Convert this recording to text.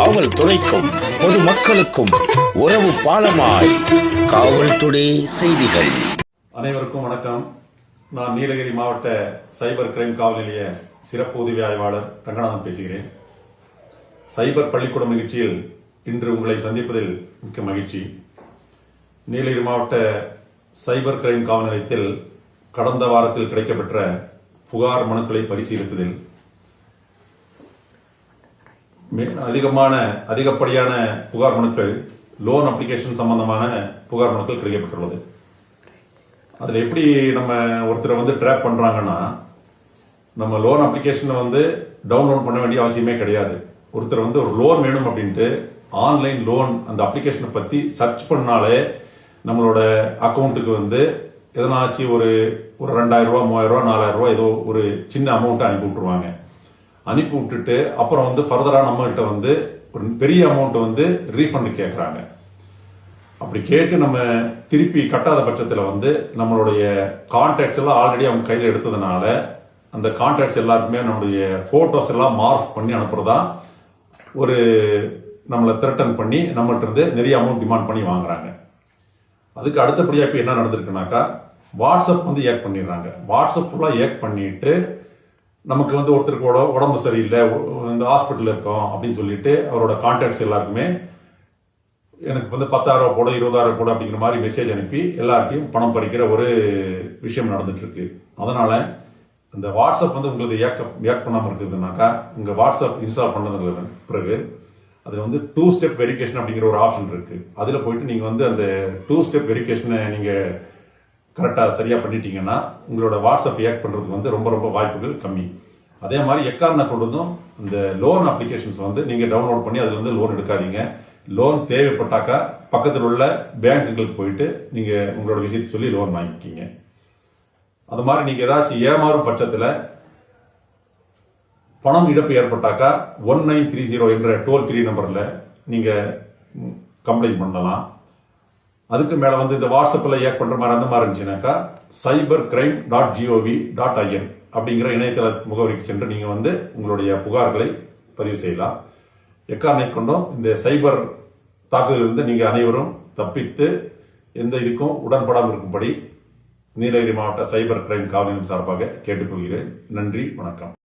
காவல்துறைக்கும் பொதுமக்களுக்கும் உறவு பாலமாய் காவல்துறை செய்திகள். அனைவருக்கும் வணக்கம். நான் நீலகிரி மாவட்ட சைபர் கிரைம் காவல் நிலைய சிறப்பு உதவி ஆய்வாளர் ரங்கநாதன் பேசுகிறேன். சைபர் பள்ளிக்கூடம் நிகழ்ச்சியில் இன்று உங்களை சந்திப்பதில் மிக்க மகிழ்ச்சி. நீலகிரி மாவட்ட சைபர் கிரைம் காவல் நிலையத்தில் கடந்த வாரத்தில் கிடைக்கப்பெற்ற புகார் மனுக்களை பரிசீலிப்பதில் அதிகமான அதிகப்படியான புகார் மனுக்கள் லோன் அப்ளிகேஷன் சம்பந்தமான புகார் மனுக்கள் கிடைக்கப்பட்டுள்ளது அதில் எப்படி நம்ம ஒருத்தரை வந்து ட்ராப் பண்ணுறாங்கன்னா நம்ம லோன் அப்ளிகேஷனை வந்து டவுன்லோட் பண்ண வேண்டிய அவசியமே கிடையாது. ஒருத்தர் வந்து ஒரு லோன் வேணும் அப்படின்ட்டு ஆன்லைன் லோன் அந்த அப்ளிகேஷனை பற்றி சர்ச் பண்ணாலே நம்மளோட அக்கௌண்ட்டுக்கு வந்து எதனாச்சும் ஒரு ஒரு ரெண்டாயிரம் ரூபா மூவாயிரம் ரூபா நாலாயிரம் ரூபா ஏதோ ஒரு சின்ன அமௌண்ட்டை அனுப்பி விட்டுருவாங்க. அனுப்பி விட்டுட்டு அப்புறம் வந்து ஃபர்தராக நம்மகிட்ட வந்து ஒரு பெரிய அமௌண்ட் வந்து ரீஃபண்ட் கேட்குறாங்க. அப்படி கேட்டு நம்ம திருப்பி கட்டாத பட்சத்தில் வந்து நம்மளுடைய கான்டாக்ட்ஸ் எல்லாம் ஆல்ரெடி அவங்க கையில் எடுத்ததுனால அந்த கான்டாக்ட்ஸ் எல்லாருக்குமே நம்மளுடைய ஃபோட்டோஸ் எல்லாம் மார்க் பண்ணி அனுப்புறதா ஒரு நம்மளை த்ரெட்டன் பண்ணி நம்மகிட்ட இருந்து நிறைய அமௌண்ட் டிமாண்ட் பண்ணி வாங்குறாங்க. அதுக்கு அடுத்தபடியாக இப்போ என்ன நடந்திருக்குனாக்கா வாட்ஸ்அப் வந்து ஏக் பண்ணிடுறாங்க. வாட்ஸ்அப் ஃபுல்லாக ஏக் பண்ணிட்டு நமக்கு வந்து ஒருத்தருக்கு உட- உடம்பு சரியில்லை இந்த ஹாஸ்பிட்டலில் இருக்கோம் அப்படின்னு சொல்லிட்டு அவரோட கான்டாக்ட்ஸ் எல்லாருக்குமே எனக்கு வந்து பத்தாயிரம் ரூபாய் போட இருபதாயிரம் போட அப்படிங்கிற மாதிரி மெசேஜ் அனுப்பி எல்லார்ட்டையும் பணம் படிக்கிற ஒரு விஷயம் நடந்துட்டு இருக்கு அதனால இந்த வாட்ஸ்அப் வந்து உங்களுக்கு ஏக்க ஏக் பண்ணாமல் இருக்குதுனாக்கா உங்கள் வாட்ஸ்அப் இன்ஸ்டால் பண்ணதுக்கு பிறகு அது வந்து டூ ஸ்டெப் வெரிஃபிகேஷன் அப்படிங்கிற ஒரு ஆப்ஷன் இருக்கு. அதில் போயிட்டு நீங்கள் வந்து அந்த டூ ஸ்டெப் வெரிஃபிகேஷனை நீங்கள் கரெக்டாக சரியாக பண்ணிட்டீங்கன்னா உங்களோட வாட்ஸ்அப் ரியாக்ட் பண்ணுறதுக்கு வந்து ரொம்ப ரொம்ப வாய்ப்புகள் கம்மி. அதே மாதிரி எக்காரணம் கொண்டதும் இந்த லோன் அப்ளிகேஷன்ஸ் வந்து நீங்கள் டவுன்லோட் பண்ணி அதுலேருந்து லோன் எடுக்காதீங்க. லோன் தேவைப்பட்டாக்கா பக்கத்தில் உள்ள பேங்க்குகளுக்கு போயிட்டு நீங்கள் உங்களோட விஷயத்தை சொல்லி லோன் வாங்கிக்கிங்க. அது மாதிரி நீங்கள் ஏதாச்சும் ஏமாறும் பட்சத்தில் பணம் இழப்பு ஏற்பட்டாக்கா ஒன் நைன் த்ரீ ஜீரோ என்ற டோல் ஃப்ரீ நம்பரில் நீங்கள் கம்ப்ளைண்ட் பண்ணலாம். அதுக்கு மேல வந்து இந்த வாட்ஸ்அப்ல ஏக் பண்ற மாதிரி அந்த மாதிரி இருந்துச்சுனாக்கா cyber crime dot G O V dot I N அப்படிங்கிற இணையதள முகவரிக்கு சென்று நீங்க வந்து உங்களுடைய புகார்களை பதிவு செய்யலாம். எக்காரணை கொண்டும் இந்த சைபர் தாக்குதலிலிருந்து நீங்க அனைவரும் தப்பித்து எந்த இதுக்கும் உடன்படாமல் இருக்கும்படி நீலகிரி மாவட்ட சைபர் கிரைம் காவல் நிலையம் சார்பாக கேட்டுக்கொள்கிறேன். நன்றி வணக்கம்.